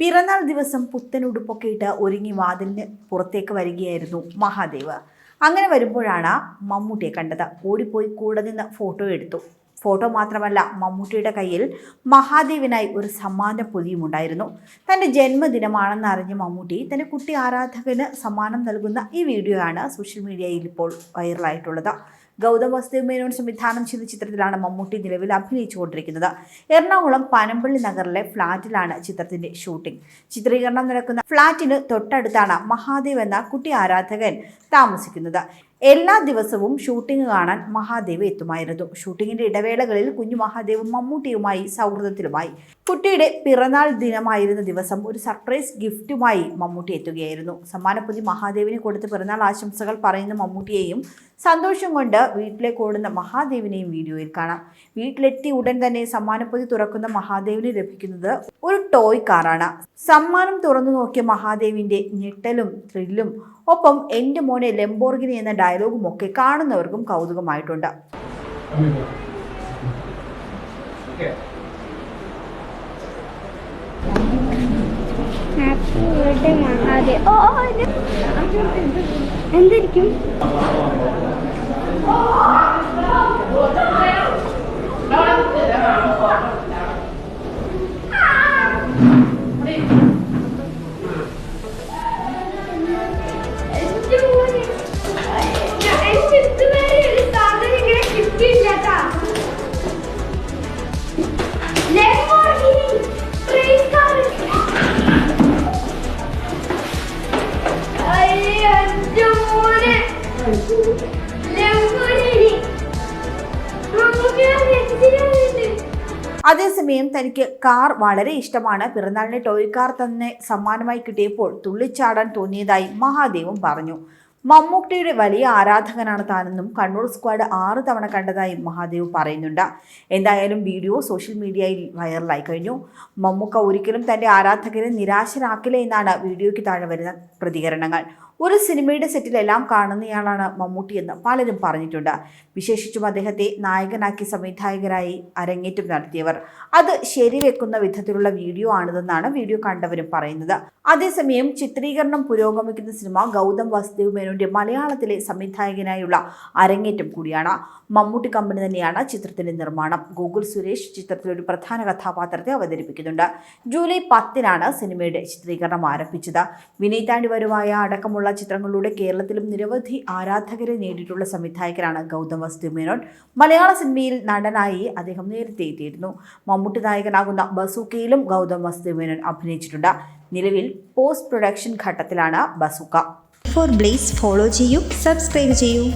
പിറന്നാൾ ദിവസം പുത്തൻ ഉടുപ്പൊക്കെ ഇട്ട് ഒരുങ്ങി വാതിലിന് പുറത്തേക്ക് വരികയായിരുന്നു മഹാദേവ്. അങ്ങനെ വരുമ്പോഴാണ് മമ്മൂട്ടിയെ കണ്ടത്. ഓടിപ്പോയി കൂടെ നിന്ന് ഫോട്ടോ എടുത്തു. ഫോട്ടോ മാത്രമല്ല മമ്മൂട്ടിയുടെ കയ്യിൽ മഹാദേവിനായി ഒരു സമ്മാന പൊതിയും ഉണ്ടായിരുന്നു. തന്റെ ജന്മദിനമാണെന്ന് അറിഞ്ഞ മമ്മൂട്ടി തന്റെ കുട്ടി ആരാധകന് സമ്മാനം നൽകുന്ന ഈ വീഡിയോ ആണ് സോഷ്യൽ മീഡിയയിൽ ഇപ്പോൾ വൈറലായിട്ടുള്ളത്. ഗൗതം വസുദേവ് മേനോൻ സംവിധാനം ചെയ്ത ചിത്രത്തിലാണ് മമ്മൂട്ടി നിലവിൽ അഭിനയിച്ചുകൊണ്ടിരിക്കുന്നത്. എറണാകുളം പനമ്പള്ളി നഗറിലെ ഫ്ളാറ്റിലാണ് ചിത്രത്തിന്റെ ഷൂട്ടിംഗ്. ചിത്രീകരണം നടക്കുന്ന ഫ്ളാറ്റിന് തൊട്ടടുത്താണ് മഹാദേവ് എന്ന കുട്ടി ആരാധകൻ താമസിക്കുന്നത്. എല്ലാ ദിവസവും ഷൂട്ടിംഗ് കാണാൻ മഹാദേവ് എത്തുമായിരുന്നു. ഷൂട്ടിങ്ങിന്റെ ഇടവേളകളിൽ കുഞ്ഞു മഹാദേവും മമ്മൂട്ടിയുമായി സൗഹൃദത്തിലുമായി. കുട്ടിയുടെ പിറന്നാൾ ദിനമായിരുന്ന ദിവസം ഒരു സർപ്രൈസ് ഗിഫ്റ്റുമായി മമ്മൂട്ടി എത്തുകയായിരുന്നു. സമ്മാനപ്പൊതി മഹാദേവിന് കൊടുത്ത് പിറന്നാൾ ആശംസകൾ പറയുന്ന മമ്മൂട്ടിയെയും സന്തോഷം കൊണ്ട് വീട്ടിലേക്ക് ഓടുന്ന മഹാദേവിനെയും വീഡിയോയിൽ കാണാം. വീട്ടിലെത്തി ഉടൻ തന്നെ സമ്മാനപ്പൊതി തുറക്കുന്ന മഹാദേവിന് ലഭിക്കുന്നത് ഒരു ടോയ് കാറാണ് സമ്മാനം തുറന്നു നോക്കിയ മഹാദേവിന്റെ ഞെട്ടലും ത്രില്ലും ഒപ്പം എന്റെ മോനെ ലെംബോർഗിനി എന്ന ഡയലോഗും ഒക്കെ കാണുന്നവർക്കും കൗതുകമായിട്ടുണ്ട് ഇത് എന്തായിരിക്കും അതേസമയം തനിക്ക് കാർ വളരെ ഇഷ്ടമാണ്. പിറന്നാളിന് ടോയ് കാർ തന്നെ സമ്മാനമായി കിട്ടിയപ്പോൾ തുള്ളിച്ചാടാൻ തോന്നിയതായി മഹാദേവും പറഞ്ഞു. മമ്മൂട്ടിയുടെ വലിയ ആരാധകനാണ് താനെന്നും കണ്ണൂർ സ്ക്വാഡ് ആറ് തവണ കണ്ടതായി മഹാദേവ് പറയുന്നുണ്ട്. എന്തായാലും വീഡിയോ സോഷ്യൽ മീഡിയയിൽ വൈറലായി കഴിഞ്ഞു. മമ്മൂക്ക ഒരിക്കലും തന്റെ ആരാധകരെ നിരാശരാക്കില്ല എന്നാണ് വീഡിയോയ്ക്ക് താഴെ വരുന്ന പ്രതികരണങ്ങൾ. ഒരു സിനിമയുടെ സെറ്റിലെല്ലാം കാണുന്നയാളാണ് മമ്മൂട്ടിയെന്ന് പലരും പറഞ്ഞിട്ടുണ്ട്. വിശേഷിച്ചും അദ്ദേഹത്തെ നായകനാക്കി സംവിധായകരായി അരങ്ങേറ്റം നടത്തിയവർ. അത് ശരിവെക്കുന്ന വിധത്തിലുള്ള വീഡിയോ ആണിതെന്നാണ് വീഡിയോ കണ്ടവരും പറയുന്നത്. അതേസമയം ചിത്രീകരണം പുരോഗമിക്കുന്ന സിനിമ ഗൗതം വാസുദേവ് മേനോന്റെ മലയാളത്തിലെ സംവിധായകനായുള്ള അരങ്ങേറ്റം കൂടിയാണ്. മമ്മൂട്ടി കമ്പനി തന്നെയാണ് ചിത്രത്തിന്റെ നിർമ്മാണം. ഗൂഗിൾ സുരേഷ് ചിത്രത്തിൽ ഒരു പ്രധാന കഥാപാത്രത്തെ അവതരിപ്പിക്കുന്നുണ്ട്. ജൂലൈ പത്തിനാണ് സിനിമയുടെ ചിത്രീകരണം ആരംഭിച്ചത്. വിനീതാണ്ടി വരുവായ അടക്കമുള്ള ചിത്രങ്ങളിലൂടെ കേരളത്തിലും നിരവധി ആരാധകരെ നേടിയിട്ടുള്ള സംവിധായകനാണ് ഗൗതം വസ്തു മേനോൻ. മലയാള സിനിമയിൽ നടനായി അദ്ദേഹം നേരത്തെ എത്തിയിരുന്നു. മമ്മൂട്ടി നായകനാകുന്ന ബസൂക്കയിലും ഗൗതം വസ്തു മേനോൻ അഭിനയിച്ചിട്ടുണ്ട്. നിലവിൽ പോസ്റ്റ് പ്രൊഡക്ഷൻ ഘട്ടത്തിലാണ് ബസൂക്ക. ഫോർ ബ്ലേസ് ഫോളോ ചെയ്യൂ സബ്സ്ക്രൈബ് ചെയ്യൂ.